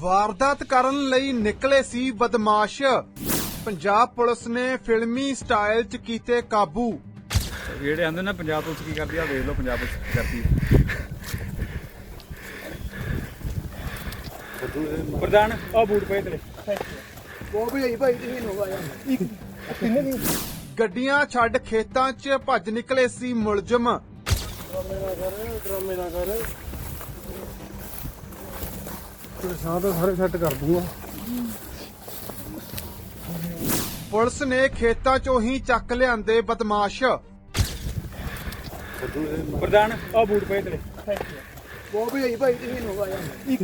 ਵਾਰਦਾਤ ਕਰਨ ਲਈ ਨਿਕਲੇ ਸੀ ਬਦਮਾਸ਼। ਪੰਜਾਬ ਪੁਲਿਸ ਨੇ ਫਿਲਮੀ ਸਟਾਈਲ 'ਚ ਕੀਤੇ ਕਾਬੂ। ਜਿਹੜੇ ਆਂਦੇ ਨਾ ਪੰਜਾਬ ਪੁਲਿਸ ਕੀ ਕਰਦੀ ਆ ਵੇਖ ਲਓ ਪੰਜਾਬ ਪੁਲਿਸ ਕੀ ਕਰਦੀ ਆ। ਪ੍ਰਧਾਨ ਆ ਬੂਟ ਪਏ ਤੇਰੇ। ਉਹ ਵੀ ਆਈ ਭਾਈ ਤੁਸੀਂ ਨੋ ਆਇਆ ਇੱਕ ਕਿੰਨੇ ਦੀ? ਗੱਡੀਆਂ ਛੱਡ ਖੇਤਾਂ 'ਚ ਭੱਜ ਨਿਕਲੇ ਸੀ ਮੁਲਜ਼ਮ। ਡਰਾਮੇ ਨਾ ਕਰ ਡਰਾਮੇ ਨਾ ਕਰ। ਤੇ ਸਾਹ ਤਾਂ ਸਾਰੇ ਸੈੱਟ ਕਰ ਦੂੰਗਾ। ਪੁਲਿਸ ਨੇ ਖੇਤਾਂ 'ਚੋਂ ਹੀ ਚੱਕ ਲਿਆਂਦੇ ਬਦਮਾਸ਼। ਪ੍ਰਧਾਨ ਆ ਬੂਟ ਪਏ ਤੇਰੇ। ਉਹ ਵੀ ਆਈ ਭਾਈ ਤੁਸੀਂ ਨੋ ਆਇਆ ਇੱਕ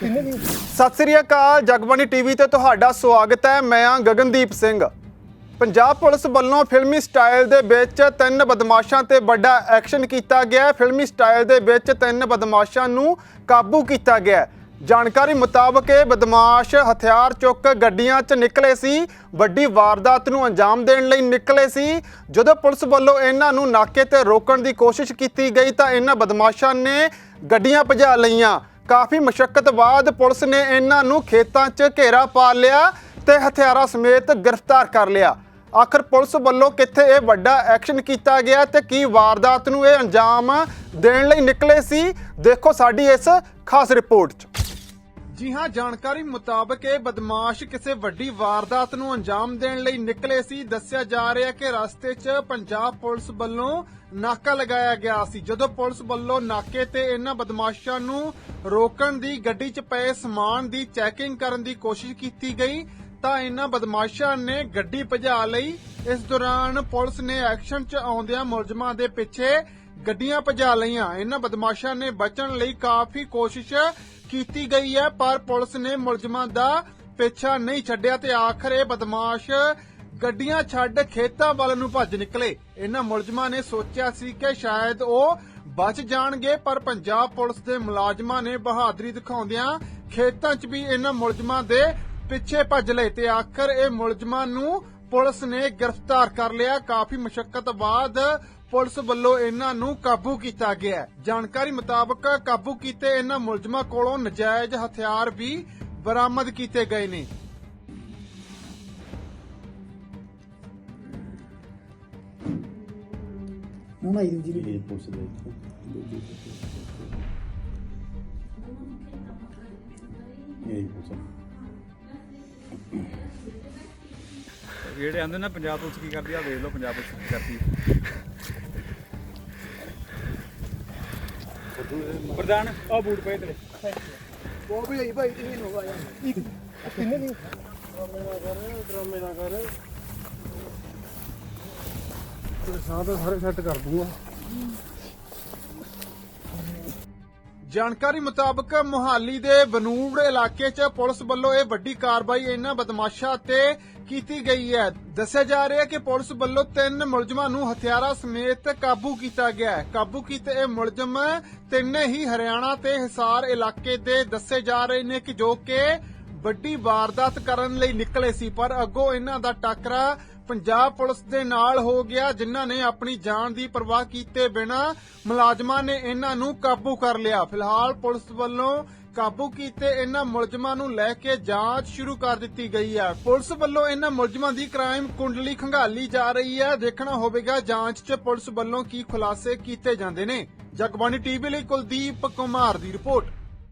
ਕਿੰਨੇ ਦੀ? ਸਤਿ ਸ੍ਰੀ ਅਕਾਲ ਜਗਬਾਣੀ ਟੀਵੀ ਤੇ ਤੁਹਾਡਾ ਸਵਾਗਤ ਹੈ। ਮੈਂ ਹਾਂ ਗਗਨਦੀਪ ਸਿੰਘ। ਪੰਜਾਬ ਪੁਲਿਸ ਵੱਲੋਂ ਫਿਲਮੀ ਸਟਾਈਲ ਦੇ ਵਿੱਚ ਤਿੰਨ ਬਦਮਾਸ਼ਾਂ ਤੇ ਵੱਡਾ ਐਕਸ਼ਨ ਕੀਤਾ ਗਿਆ ਫਿਲਮੀ ਸਟਾਈਲ ਦੇ ਵਿੱਚ ਤਿੰਨ ਬਦਮਾਸ਼ਾਂ ਨੂੰ ਕਾਬੂ ਕੀਤਾ ਗਿਆ। ਜਾਣਕਾਰੀ ਮੁਤਾਬਕ ਇਹ ਬਦਮਾਸ਼ ਹਥਿਆਰ ਚੁੱਕ ਗੱਡੀਆਂ 'ਚ ਨਿਕਲੇ ਸੀ, ਵੱਡੀ ਵਾਰਦਾਤ ਨੂੰ ਅੰਜਾਮ ਦੇਣ ਲਈ ਨਿਕਲੇ ਸੀ। ਜਦੋਂ ਪੁਲਿਸ ਵੱਲੋਂ ਇਹਨਾਂ ਨੂੰ ਨਾਕੇ ਤੇ ਰੋਕਣ ਦੀ ਕੋਸ਼ਿਸ਼ ਕੀਤੀ ਗਈ ਤਾਂ ਇਹਨਾਂ ਬਦਮਾਸ਼ਾਂ ਨੇ ਗੱਡੀਆਂ ਭਜਾ ਲਈਆਂ। ਕਾਫੀ ਮਸ਼ੱਕਤ ਬਾਅਦ ਪੁਲਿਸ ਨੇ ਇਹਨਾਂ ਨੂੰ ਖੇਤਾਂ 'ਚ ਘੇਰਾ ਪਾ ਲਿਆ ਤੇ ਹਥਿਆਰਾਂ ਸਮੇਤ ਗ੍ਰਿਫਤਾਰ ਕਰ ਲਿਆ। ਆਖਰ ਪੁਲਿਸ ਵੱਲੋਂ ਕਿੱਥੇ ਇਹ ਵੱਡਾ ਐਕਸ਼ਨ ਕੀਤਾ ਗਿਆ ਤੇ ਕੀ ਵਾਰਦਾਤ ਨੂੰ ਇਹ ਅੰਜਾਮ ਦੇਣ ਲਈ ਨਿਕਲੇ ਸੀ, ਦੇਖੋ ਸਾਡੀ ਇਸ ਖਾਸ ਰਿਪੋਰਟ 'ਚ। ਜੀ ਹਾਂ ਜਾਣਕਾਰੀ ਮੁਤਾਬਕ ਇਹ ਬਦਮਾਸ਼ ਕਿਸੇ ਵੱਡੀ ਵਾਰਦਾਤ ਨੂੰ ਅੰਜਾਮ ਦੇਣ ਲਈ ਨਿਕਲੇ ਸੀ। ਦੱਸਿਆ ਜਾ ਰਿਹਾ ਕਿ ਰਸਤੇ 'ਚ ਪੰਜਾਬ ਪੁਲਿਸ ਵੱਲੋਂ ਨਾਕਾ ਲਗਾਇਆ ਗਿਆ ਸੀ। ਜਦੋਂ ਪੁਲਿਸ ਵੱਲੋਂ ਨਾਕੇ ਤੇ ਇਹਨਾਂ ਬਦਮਾਸ਼ਾਂ ਨੂੰ ਰੋਕਣ ਦੀ ਗੱਡੀ 'ਚ ਪਏ ਸਮਾਨ ਦੀ ਚੈਕਿੰਗ ਕਰਨ ਦੀ ਕੋਸ਼ਿਸ਼ ਕੀਤੀ ਗਈ, ਤਾਂ ਇਹਨਾਂ ਬਦਮਾਸ਼ਾਂ ਨੇ ਗੱਡੀ ਭਜਾ ਲਈ। ਇਸ ਦੌਰਾਨ ਪੁਲਿਸ ਨੇ ਐਕਸ਼ਨ 'ਚ ਆਉਂਦਿਆਂ ਮੁਲਜ਼ਮਾਂ ਦੇ ਪਿੱਛੇ ਗੱਡੀਆਂ ਭਜਾ ਲਈਆਂ। ਇਹਨਾਂ ਬਦਮਾਸ਼ਾਂ ਨੇ ਬਚਣ ਲਈ ਕਾਫੀ ਕੋਸ਼ਿਸ਼ ਕੀਤੀ ਗਈ ਹੈ, ਪਰ ਪੁਲਿਸ ਨੇ ਮੁਲਜ਼ਮਾਂ ਦਾ ਪਿੱਛਾ ਨਹੀਂ ਛੱਡਿਆ ਤੇ ਆਖਰ ਇਹ ਬਦਮਾਸ਼ ਗੱਡੀਆਂ ਛੱਡ ਖੇਤਾਂ ਵੱਲ ਨੂੰ ਭੱਜ ਨਿਕਲੇ। ਇਹਨਾਂ ਮੁਲਜ਼ਮਾਂ ਨੇ ਸੋਚਿਆ ਸੀ ਕਿ ਸ਼ਾਇਦ ਉਹ ਬਚ ਜਾਣਗੇ, ਪਰ ਪੰਜਾਬ ਪੁਲਿਸ ਦੇ ਮੁਲਾਜ਼ਮਾਂ ਨੇ ਬਹਾਦਰੀ ਦਿਖਾਉਂਦਿਆਂ ਖੇਤਾਂ 'ਚ ਵੀ ਇਹਨਾਂ ਮੁਲਜ਼ਮਾਂ ਦੇ ਪਿੱਛੇ ਭੱਜ ਲਏ ਤੇ ਆਖਰ ਇਹ ਮੁਲਜ਼ਮਾਂ ਨੂੰ ਪੁਲਿਸ ਨੇ ਗ੍ਰਿਫਤਾਰ ਕਰ ਲਿਆ। ਕਾਫੀ ਮੁਸ਼ਕਲ ਬਾਅਦ ਪੁਲਿਸ ਵੱਲੋਂ ਇਹਨਾਂ ਨੂੰ ਕਾਬੂ ਕੀਤਾ ਗਿਆ। ਜਾਣਕਾਰੀ ਮੁਤਾਬਕ ਕਾਬੂ ਕੀਤੇ ਇਹਨਾਂ ਮੁਲਜ਼ਮਾਂ ਕੋਲੋਂ ਨਜਾਇਜ਼ ਹਥਿਆਰ ਵੀ ਬਰਾਮਦ ਕੀਤੇ ਗਏ ਨੇ। ਹੁਣ ਆਈ ਦੀ ਜੀ ਇਹ ਪੁਲਿਸ ਦੇ ਇਹ ਪੁਲਿਸ। ਜਿਹੜੇ ਆਂਦੇ ਨਾ ਪੰਜਾਬ ਪੁਲਿਸ ਕੀ ਕਰਦੀ ਆ? ਵੇਖ ਲਓ ਪੰਜਾਬ ਪੁਲਿਸ ਕੀ ਕਰਦੀ ਆ। ਪ੍ਰਧਾਨ ਆ ਬੂਟ ਪਏ ਤੇਰੇ। ਉਹ ਵੀ ਆਈ ਭਾਈ ਤੁਸੀਂ ਨੋ ਆਇਆ ਇੱਕ ਕਿੰਨੇ ਦੀ? ਡਰਾਮੇ ਨਾ ਕਰ ਡਰਾਮੇ ਨਾ ਕਰ ਤੇ ਸਾਹ ਤਾਂ ਸਾਰੇ ਸੈੱਟ ਕਰ ਦੂੰਗਾ। ਜਾਣਕਾਰੀ ਮੁਤਾਬਕ ਮੁਹਾਲੀ ਦੇ ਬਨੂੜ ਇਲਾਕੇ 'ਚ ਪੁਲਿਸ ਵੱਲੋਂ ਇਹ ਵੱਡੀ ਕਾਰਵਾਈ ਇਹਨਾਂ ਬਦਮਾਸ਼ਾਂ ਤੇ ਕੀਤੀ ਗਈ ਹੈ। ਦੱਸਿਆ ਜਾ ਰਿਹਾ ਹੈ ਕਿ ਪੁਲਿਸ ਵੱਲੋਂ ਤਿੰਨ ਮੁਲਜ਼ਮਾਂ ਨੂੰ ਹਥਿਆਰਾਂ ਸਮੇਤ ਕਾਬੂ ਕੀਤਾ ਗਿਆ ਹੈ। ਕਾਬੂ ਕੀਤੇ ਇਹ ਮੁਲਜ਼ਮ ਤਿੰਨੇ ਹੀ ਹਰਿਆਣਾ ਤੇ ਹਿਸਾਰ ਇਲਾਕੇ ਦੇ ਦੱਸੇ ਜਾ ਰਹੇ ਨੇ ਕਿ ਜੋ ਕਿ ਵੱਡੀ ਵਾਰਦਾਤ ਕਰਨ ਲਈ ਨਿਕਲੇ ਸੀ, ਪਰ ਅੱਗੋਂ ਇਹਨਾਂ ਦਾ ਟਾਕਰਾ ਪੰਜਾਬ ਪੁਲਿਸ ਦੇ ਨਾਲ ਹੋ ਗਿਆ, ਜਿਨ੍ਹਾਂ ਨੇ ਆਪਣੀ ਜਾਨ ਦੀ ਪਰਵਾਹ ਕੀਤੇ ਬਿਨਾ ਮੁਲਾਜ਼ਮਾਂ ਨੇ ਇਹਨਾਂ ਨੂੰ ਕਾਬੂ ਕਰ ਲਿਆ। ਫਿਲਹਾਲ ਪੁਲਿਸ ਵੱਲੋਂ ਕਾਬੂ ਕੀਤੇ ਇਹਨਾਂ ਮੁਲਜ਼ਮਾਂ ਨੂੰ ਲੈ ਕੇ ਜਾਂਚ ਸ਼ੁਰੂ ਕਰ ਦਿੱਤੀ ਗਈ ਹੈ। ਪੁਲਿਸ ਵੱਲੋਂ ਇਹਨਾਂ ਮੁਲਜ਼ਮਾਂ ਦੀ ਕ੍ਰਾਈਮ ਕੁੰਡਲੀ ਖੰਗਾਲੀ ਜਾ ਰਹੀ ਹੈ। ਦੇਖਣਾ ਹੋਵੇਗਾ ਜਾਂਚ 'ਚ ਪੁਲਿਸ ਵੱਲੋਂ ਕੀ ਖੁਲਾਸੇ ਕੀਤੇ ਜਾਂਦੇ ਨੇ। ਜਗਬਾਣੀ ਟੀਵੀ ਲਈ ਕੁਲਦੀਪ ਕੁਮਾਰ ਦੀ ਰਿਪੋਰਟ।